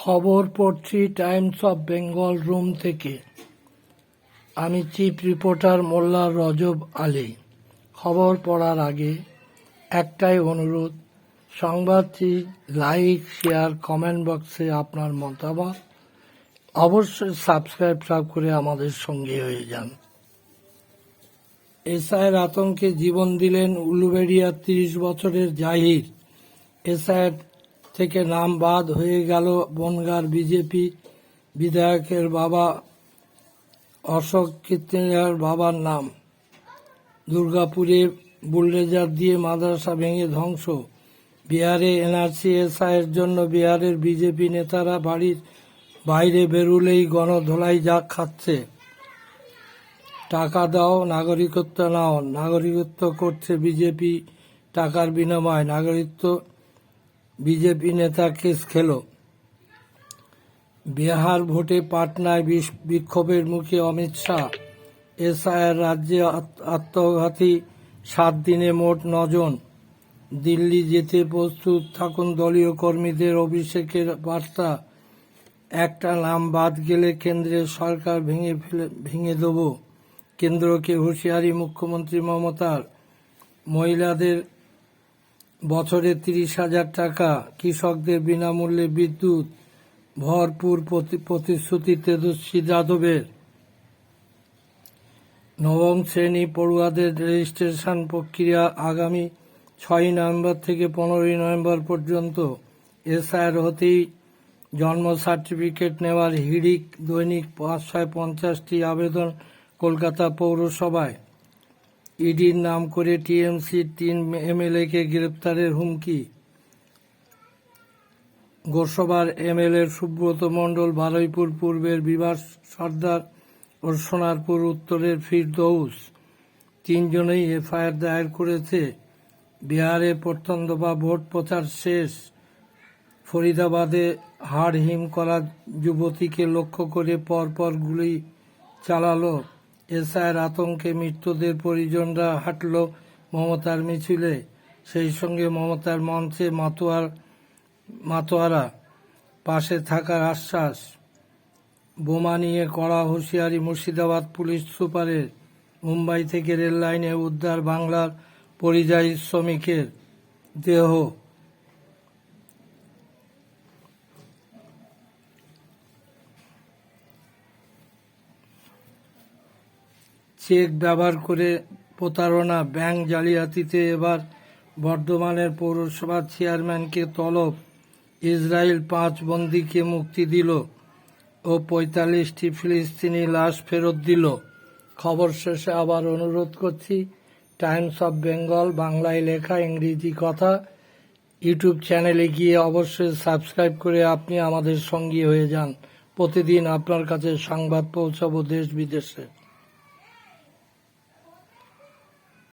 খবর পড়ছি Times of Bengal room থেকে। আমি চিফ রিপোর্টার মোল্লা রজব আলী। খবর পড়ার আগে একটাই অনুরোধ সংবাদটি লাইক, শেয়ার, কমেন্ট বক্সে আপনার মতামত অবশ্যই সাবস্ক্রাইব সাব করে আমাদের সঙ্গে হয়ে যান। এসআইয়ের আতঙ্কে জীবন দিলেন উলুবেড়িয়ার তিরিশ বছরের জাহির। এসআইয়ের থেকে নাম বাদ হয়ে গেল বনগার বিজেপি বিধায়কের বাবা অশোক কীর্তনিয়ার বাবার নাম। দুর্গাপুরে বুলডেজার দিয়ে মাদ্রাসা ভেঙে ধ্বংস। বিহারে এনআরসি এসআইয়ের জন্য বিহারের বিজেপি নেতারা বাড়ির বাইরে বেরুলেই গণধোলাই যা খাচ্ছে। টাকা দাও, নাগরিকত্ব নাও। নাগরিকত্ব করছে বিজেপি, টাকার বিনিময়ে। নাগরিকত্ব বিজেপি নেতা কেস খেল। বিহার ভোটে পাটনায় বিক্ষোভের মুখে অমিত শাহ। এসআইয়ের রাজ্যে আত- আত্মঘাতী সাত দিনে মোট নজন। দিল্লি যেতে প্রস্তুত থাকুন দলীয় কর্মীদের অভিষেকের বার্তা। একটা নাম বাদ গেলে কেন্দ্রের সরকার ভেঙে ফেলে, ভেঙে দেব। কেন্দ্রকে হুঁশিয়ারি মুখ্যমন্ত্রী মমতার। মহিলাদের বছরে তিরিশ হাজার টাকা। কৃষকদের বিনামূল্যে বিদ্যুৎ, ভরপুর প্রতিশ্রুতি তেজস্বী যাদবের। নবম শ্রেণি পড়ুয়াদের রেজিস্ট্রেশন প্রক্রিয়া আগামী ছয়ই নভেম্বর থেকে পনেরোই নভেম্বর পর্যন্ত। এসআইয়ের হতেই জন্ম সার্টিফিকেট নেওয়ার হিড়িক দৈনিক পাঁচশো পঞ্চাশটি আবেদন কলকাতা পৌরসভায়। ইডির নাম করে টিএমসির তিন এমএলএকে গ্রেপ্তারের হুমকি। গোসবার এমএলএ সুব্রত মণ্ডল বারুইপুর পূর্বের বিভাস সর্দার ও সোনারপুর উত্তরের ফিরদৌস তিনজনেই এফআইআর দায়ের করেছে। বিহারে দফা ভোট প্রচার শেষ। ফরিদাবাদে হাড় হিম করা যুবতীকে লক্ষ্য করে পরপর গুলি চালালো এসআইয়ের আতঙ্কে মৃত্যুদের পরিজনরা হাঁটল মমতার মিছিলে। সেই সঙ্গে মমতার মঞ্চে মাতোয়ার, মাতোয়ারা পাশে থাকার আশ্বাস। বোমা নিয়ে কড়া হুঁশিয়ারি মুর্শিদাবাদ পুলিশ সুপারের। মুম্বাই থেকে রেল লাইনে উদ্ধার বাংলার পরিযায়ী শ্রমিকের দেহ। চেক ব্যবহার করে প্রতারণা ব্যাংক জালিয়াতিতে এবার বর্ধমানের পৌরসভার চেয়ারম্যানকে তলব। ইসরায়েল পাঁচ বন্দীকে মুক্তি দিল ও পঁয়তাল্লিশটি ফিলিস্তিনি লাশ ফেরত দিল। খবর শেষে আবার অনুরোধ করছি, টাইমস অফ বেঙ্গল বাংলায় লেখা ইংরেজি কথা ইউটিউব চ্যানেলে গিয়ে অবশ্যই সাবস্ক্রাইব করে আপনি আমাদের সঙ্গী হয়ে যান। প্রতিদিন আপনার কাছে সংবাদ পৌঁছাবো দেশ বিদেশে।